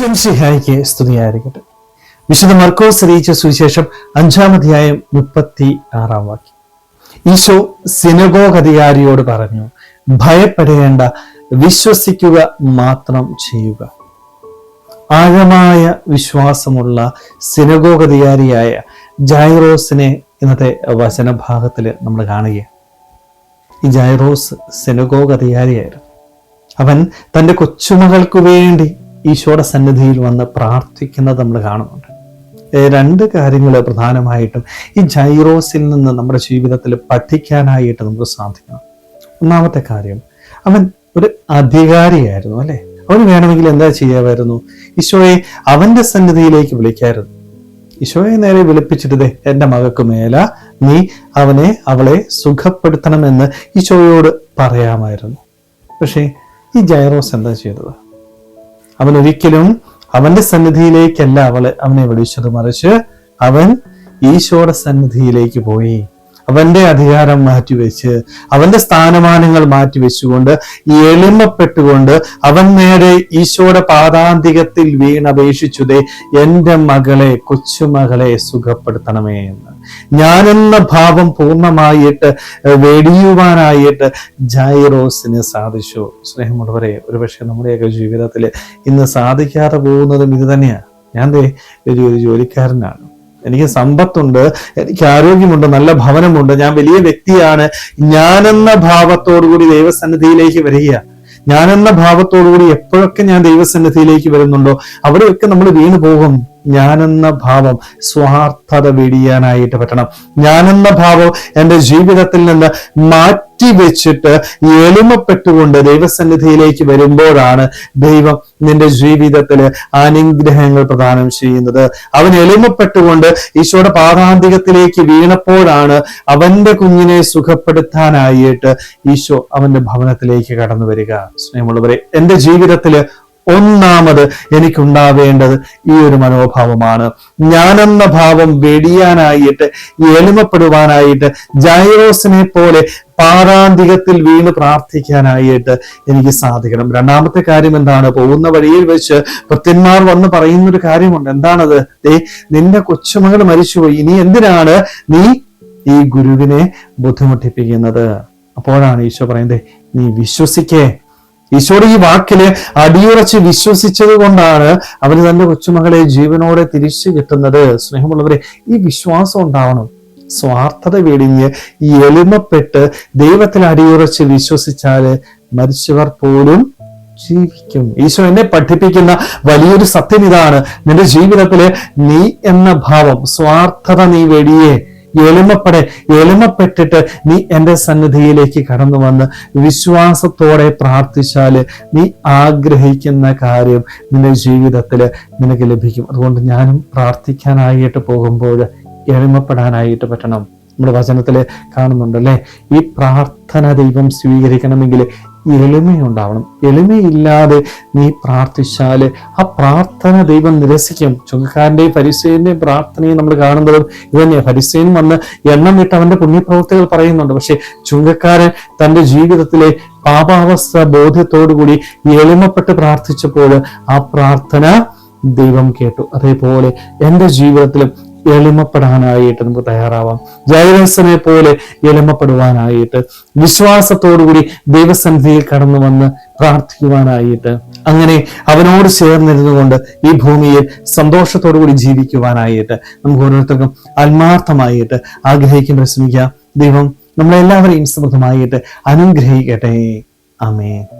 ഈശ്വം സിഹായിക്ക് സ്തുതിയായിരിക്കട്ടെ. വിശുദ്ധ മർക്കോസ് അറിയിച്ച സുവിശേഷം അഞ്ചാം അധ്യായം മുപ്പത്തി ആറാം വാക്യം. ഈശോ സിനഗോഗ് അധികാരിയോട് പറഞ്ഞു ഭയപ്പെടേണ്ട വിശ്വസിക്കുക മാത്രം ചെയ്യുക. ആഴമായ വിശ്വാസമുള്ള സിനഗോഗ് അധികാരിയായ ജൈറോസിനെ ഇന്നത്തെ വചനഭാഗത്തിൽ നമ്മൾ കാണുകയാണ്. ഈ ജൈറോസ് സിനഗോഗ് അധികാരിയായിരുന്നു അവൻ തന്റെ കൊച്ചുമകൾക്ക് വേണ്ടി ഈശോയുടെ സന്നിധിയിൽ വന്ന് പ്രാർത്ഥിക്കുന്നത് നമ്മൾ കാണുന്നുണ്ട്. രണ്ട് കാര്യങ്ങൾ പ്രധാനമായിട്ടും ഈ ജൈറോസിൽ നിന്ന് നമ്മുടെ ജീവിതത്തിൽ പഠിക്കാനായിട്ട് നമുക്ക് സാധിക്കണം. ഒന്നാമത്തെ കാര്യം അവൻ ഒരു അധികാരിയായിരുന്നു അല്ലേ? അവൻ വേണമെങ്കിൽ എന്താ ചെയ്യാമായിരുന്നു? ഈശോയെ അവന്റെ സന്നിധിയിലേക്ക് വിളിക്കായിരുന്നു. ഈശോയെ നേരെ വിളിപ്പിച്ചിട്ട് എന്റെ മകൾക്ക് മേല നീ അവനെ അവളെ സുഖപ്പെടുത്തണമെന്ന് ഈശോയോട് പറയാമായിരുന്നു. പക്ഷേ ഈ ജൈറോസ് എന്താ ചെയ്തത്? അവൻ ഒരിക്കലും അവന്റെ സന്നിധിയിലേക്കല്ല അവളെ അവനെ വിളിച്ചത്. മറിച്ച് അവൻ ഈശോയുടെ സന്നിധിയിലേക്ക് പോയി. അവന്റെ അധികാരം മാറ്റിവെച്ച് അവന്റെ സ്ഥാനമാനങ്ങൾ മാറ്റിവെച്ചുകൊണ്ട് എളിമപ്പെട്ടുകൊണ്ട് അവൻ നേരെ ഈശോയുടെ പാദാന്തികത്തിൽ വീണപേക്ഷിച്ചുതേ എന്റെ മകളെ കൊച്ചുമകളെ സുഖപ്പെടുത്തണമേ എന്ന്. ഞാൻ എന്ന ഭാവം പൂർണമായിട്ട് വെടിയുവാനായിട്ട് ജൈറോസിന് സാധിച്ചു. സ്നേഹമുള്ളവരെ ഒരുപക്ഷെ നമ്മുടെയൊക്കെ ജീവിതത്തിൽ ഇന്ന് സാധിക്കാതെ പോകുന്നതും ഇത് തന്നെയാണ് ഞാൻ ഒരു ജോലിക്കാരനാണ്. എനിക്ക് സമ്പത്തുണ്ട് എനിക്ക് ആരോഗ്യമുണ്ട് നല്ല ഭവനമുണ്ട് ഞാൻ വലിയ വ്യക്തിയാണ്. ഞാനെന്ന ഭാവത്തോടുകൂടി ദൈവസന്നിധിയിലേക്ക് വരിക. ഞാനെന്ന ഭാവത്തോടുകൂടി എപ്പോഴൊക്കെ ഞാൻ ദൈവസന്നിധിയിലേക്ക് വരുന്നുണ്ടോ അവിടെയൊക്കെ നമ്മൾ വീണു പോകും ഞാനെന്ന ഭാവം സ്വാർത്ഥത വെടിയാനായിട്ട് പറ്റണം. ഞാനെന്ന ഭാവം എന്റെ ജീവിതത്തിൽ നിന്ന് മാറ്റി വെച്ചിട്ട് എളിമപ്പെട്ടുകൊണ്ട് ദൈവസന്നിധിയിലേക്ക് വരുമ്പോഴാണ് ദൈവം നിന്റെ ജീവിതത്തിൽ അനുഗ്രഹങ്ങൾ പ്രദാനം ചെയ്യുന്നത്. അവൻ എളിമപ്പെട്ടുകൊണ്ട് ഈശോയുടെ പാതാന്തികത്തിലേക്ക് വീണപ്പോഴാണ് അവന്റെ കുഞ്ഞിനെ സുഖപ്പെടുത്താനായിട്ട് ഈശോ അവന്റെ ഭവനത്തിലേക്ക് കടന്നു വരിക. സ്നേഹമുള്ളവരെ എന്റെ ജീവിതത്തിൽ ഒന്നാമത് എനിക്കുണ്ടാവേണ്ടത് ഈ ഒരു മനോഭാവമാണ്. ഞാനെന്ന ഭാവം വെടിയാനായിട്ട് എളിമപ്പെടുവാനായിട്ട് ജൈറോസിനെ പോലെ പാരാന്തികത്തിൽ വീണ് പ്രാർത്ഥിക്കാനായിട്ട് എനിക്ക് സാധിക്കണം. രണ്ടാമത്തെ കാര്യം എന്താണ്? പോകുന്ന വഴിയിൽ വെച്ച് കൃത്യന്മാർ വന്ന് പറയുന്ന ഒരു കാര്യമുണ്ട്. എന്താണത്? ദേ നിന്റെ കൊച്ചുമകൾ മരിച്ചുപോയി. ഇനി എന്തിനാണ് നീ ഈ ഗുരുവിനെ ബുദ്ധിമുട്ടിപ്പിക്കുന്നത്? അപ്പോഴാണ് ഈശോ പറയുന്നത് നീ വിശ്വസിക്കേ ഈശോയുടെ ഈ വാക്കിൽ അടിയുറച്ച് വിശ്വസിച്ചത് കൊണ്ടാണ് അവന് തന്റെ കൊച്ചുമകളെ ജീവനോടെ തിരിച്ചു കിട്ടുന്നത്. സ്നേഹമുള്ളവരെ ഈ വിശ്വാസം ഉണ്ടാവണം. സ്വാർത്ഥത വെടിഞ്ഞ് ഈ എളിമപ്പെട്ട് ദൈവത്തിൽ അടിയുറച്ച് വിശ്വസിച്ചാൽ മരിച്ചവർ പോലും ജീവിക്കും. ഈശോ എന്നെ പഠിപ്പിക്കുന്ന വലിയൊരു സത്യം ഇതാണ്. നിന്റെ ജീവിതത്തിൽ നീ എന്ന ഭാവം സ്വാർത്ഥത നീ വെടിയേ. എളിമപ്പെടെ എളിമപ്പെട്ടിട്ട് നീ എന്റെ സന്നിധിയിലേക്ക് കടന്നു വന്ന് വിശ്വാസത്തോടെ പ്രാർത്ഥിച്ചാൽ നീ ആഗ്രഹിക്കുന്ന കാര്യം നിന്റെ ജീവിതത്തിൽ നിനക്ക് ലഭിക്കും. അതുകൊണ്ട് ഞാനും പ്രാർത്ഥിക്കാനായിട്ട് പോകുമ്പോൾ എളിമപ്പെടാനായിട്ട് പറ്റണം. നമ്മുടെ വചനത്തിൽ കാണുന്നുണ്ടല്ലേ? ഈ പ്രാർത്ഥന ദൈവം സ്വീകരിക്കണമെങ്കിൽ എളിമയുണ്ടാവണം. എളിമയില്ലാതെ നീ പ്രാർത്ഥിച്ചാൽ ആ പ്രാർത്ഥന ദൈവം നിരസിക്കും. ചുങ്കക്കാരന്റെയും പരിസേന്റെയും പ്രാർത്ഥനയും നമ്മൾ കാണുന്നതും ഇത് പരിസേൻ വന്ന് എണ്ണം വിട്ട് അവന്റെ പുണ്യപ്രവൃത്തികൾ പറയുന്നുണ്ട്. പക്ഷെ ചുങ്കക്കാരൻ തന്റെ ജീവിതത്തിലെ പാപാവസ്ഥ ബോധ്യത്തോടുകൂടി എളിമപ്പെട്ട് പ്രാർത്ഥിച്ചപ്പോൾ ആ പ്രാർത്ഥന ദൈവം കേട്ടു. അതേപോലെ എന്റെ ജീവിതത്തിലും എളിമപ്പെടാനായിട്ട് നമുക്ക് തയ്യാറാവാം. ജൈവസനെ പോലെ എളിമപ്പെടുവാനായിട്ട് വിശ്വാസത്തോടുകൂടി ദൈവസന്നിധിയിൽ കടന്നു വന്ന് പ്രാർത്ഥിക്കുവാനായിട്ട് അങ്ങനെ അവനോട് ചേർന്നിരുന്നു കൊണ്ട് ഈ ഭൂമിയിൽ സന്തോഷത്തോടുകൂടി ജീവിക്കുവാനായിട്ട് നമുക്ക് ഓരോരുത്തർക്കും ആത്മാർത്ഥമായിട്ട് ആഗ്രഹിക്കാൻ ശ്രമിക്കാം. ദൈവം നമ്മളെല്ലാവരെയും സമൃദ്ധമായിട്ട് അനുഗ്രഹിക്കട്ടെ. ആമേൻ.